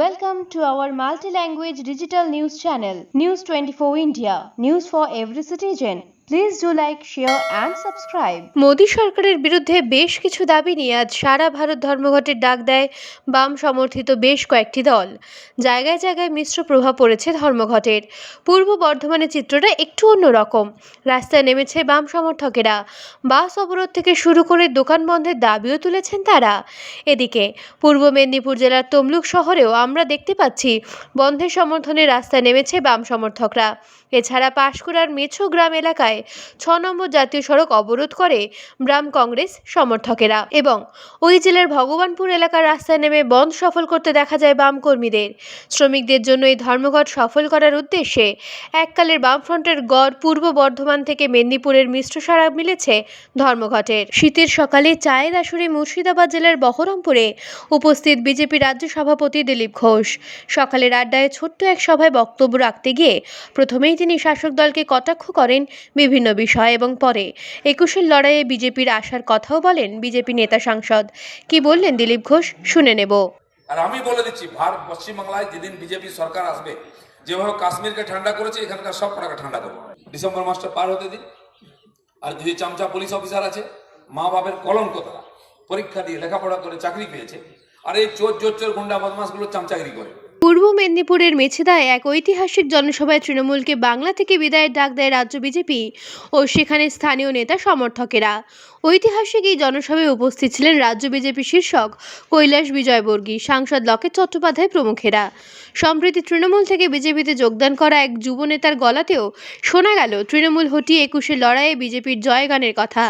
Welcome to our multi-language digital news channel, News 24 India. News for every citizen. Please do like, share and subscribe. Modi সরকারের বিরুদ্ধে বেশ কিছু দাবি নিয়ে আজ সারা ভারত ধর্মঘটের ডাক দেয় বাম সমর্থিত বেশ কয়েকটি দল। জায়গায় জায়গায় মিশ্র প্রভাব পড়েছে ধর্মঘটের। পূর্ব বর্ধমানের চিত্রটা একটু অন্যরকম রাস্তায় নেমেছে বাম সমর্থকেরা। বাস অবরোধ থেকে শুরু করে দোকান বন্ধের দাবিও তুলেছেন তারা। এদিকে পূর্ব মেদিনীপুর জেলার তমলুক শহরেও আমরা দেখতে পাচ্ছি বন্ধের সমর্থনে রাস্তায় নেমেছে বাম সমর্থকরা। এছাড়া পাঁশকুড়ার মেছো গ্রাম এলাকায় ছ নম্বর জাতীয় সড়ক অবরোধ করে বাম কংগ্রেস সমর্থকেরা এবং ওই জেলার ভগবানপুর এলাকার রাস্তায় নেমে বন্ধ সফল করতে দেখা যায় বাম কর্মীদের। শ্রমিকদের জন্য এই ধর্মঘট সফল করার উদ্দেশ্যে এককালের বামফ্রন্টের গড় পূর্ব বর্ধমান থেকে মেদিনীপুরের মিশ্র সারা মিলেছে ধর্মঘটের। শীতের সকালে চায়ের আসরে মুর্শিদাবাদ জেলার বহরমপুরে উপস্থিত বিজেপি রাজ্য সভাপতি দিলীপ ঘোষ। সকালের আড্ডায় ছোট্ট এক সভায় বক্তব্য রাখতে গিয়ে প্রথমেই তিনি শাসক দলকে কটাক্ষ করেন বিভিন্ন বিষয় এবং পরে একুশের লড়াইয়ে বিজেপির আসার কথাও বলেন বিজেপি নেতা সাংসদ। কি বললেন দিলীপ ঘোষ? শুনে নেব। আর আমি বলে দিচ্ছি ভারত পশ্চিমবাংলায় যেদিন বিজেপি সরকার আসবে, যেভাবে কাশ্মীরকে ঠান্ডা করেছে, এখানকার সব কটাকে ঠান্ডা করব। ডিসেম্বর মাসটা পার হতে দিন। আর যদি চামচা পুলিশ অফিসার আছে, মা বাপের কলঙ্ক তারা। পরীক্ষা দিয়ে লেখাপড়া করে চাকরি পেয়েছে। আর এই চোর চোর চোর গুন্ডা বদমাসগুলো চামচাগিরি করে। পূর্ব মেদিনীপুরের মেছেদায় এক ঐতিহাসিক জনসভায় তৃণমূলকে বাংলা থেকে বিদায়ের ডাক দেয় রাজ্য বিজেপি ও সেখানে স্থানীয় নেতা সমর্থকেরা। ঐতিহাসিক এই জনসভায় উপস্থিত ছিলেন রাজ্য বিজেপি শীর্ষক কৈলাস বিজয়বর্গী, সাংসদ লকেট চট্টোপাধ্যায় প্রমুখেরা। সম্প্রতি তৃণমূল থেকে বিজেপিতে যোগদান করা এক যুব নেতার গলাতেও শোনা গেল তৃণমূল হটিয়ে একুশে লড়াইয়ে বিজেপির জয়গানের কথা।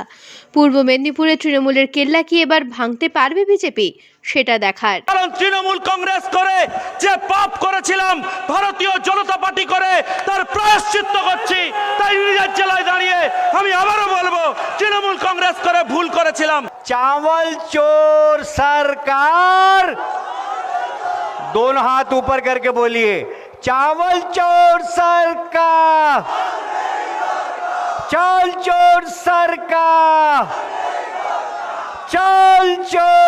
পূর্ব মেদিনীপুরে তৃণমূলের কেল্লা কি এবার ভাঙতে পারবে বিজেপি? সেটা দেখার কারণ তৃণমূল কংগ্রেস করে যে পাপ করেছিলাম ভারতীয় জনতা পার্টি করে তার প্রায়শ্চিত্ত করছি তাই নিজের জেলায় দাঁড়িয়ে আমি আবারও বলবো তৃণমূল কংগ্রেস করে ভুল করেছিলাম चावल चोर सरकार दोनों हाथ ऊपर करके बोलिए चावल चोर सरकार चल चोर सरकार चल चोर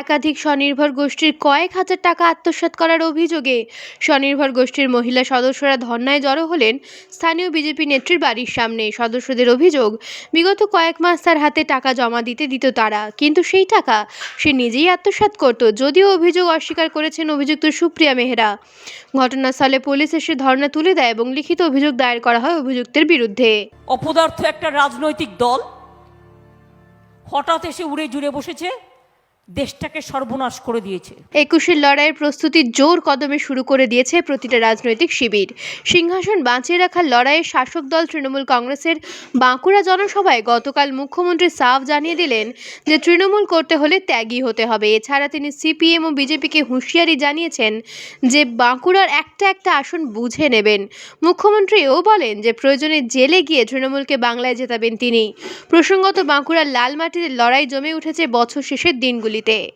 একাধিক স্বনির্ভর গোষ্ঠীর কয়েক হাজার টাকা আত্মসাৎ করার অভিযোগে স্বনির্ভর গোষ্ঠীর মহিলা সদস্যরা ধর্নায় জড়ো হলেন স্থানীয় বিজেপি নেত্রীর বাড়ির সামনে। সদস্যদের অভিযোগ বিগত কয়েক মাস তার হাতে টাকা জমা দিতে দিত তারা কিন্তু সেই টাকা সে নিজেই আত্মসাৎ করত যদিও অভিযোগ অস্বীকার করেছেন অভিযুক্ত সুপ্রিয়া মেহরা। ঘটনাস্থলে পুলিশ এসে ধর্না তুলে দেয় এবং লিখিত অভিযোগ দায়ের করা হয় অভিযুক্তের বিরুদ্ধে। অপদার্থ একটা রাজনৈতিক দল হঠাৎ এসে উড়ে জুড়ে বসেছে। দেশটাকে সর্বনাশ করে দিয়েছে। একুশের লড়াইয়ের প্রস্তুতি জোর কদমে শুরু করে দিয়েছে প্রতিটা রাজনৈতিক শিবির। সিংহাসন বাঁচিয়ে রাখার লড়াইয়ে শাসক দল তৃণমূল কংগ্রেসের বাঁকুড়া জনসভায় গতকাল মুখ্যমন্ত্রী সাফ জানিয়ে দিলেন যে তৃণমূল করতে হলে ত্যাগী হতে হবে। এছাড়া তিনি সিপিএম ও বিজেপিকে হুঁশিয়ারি জানিয়েছেন যে বাঁকুড়ার একটা একটা আসন বুঝে নেবেন। মুখ্যমন্ত্রীও বলেন যে প্রয়োজনে জেলে গিয়ে তৃণমূলকে বাংলায় জেতাবেন তিনি। প্রসঙ্গত বাঁকুড়ার লাল মাটিতে লড়াই জমে উঠেছে বছর শেষের দিনগুলিতে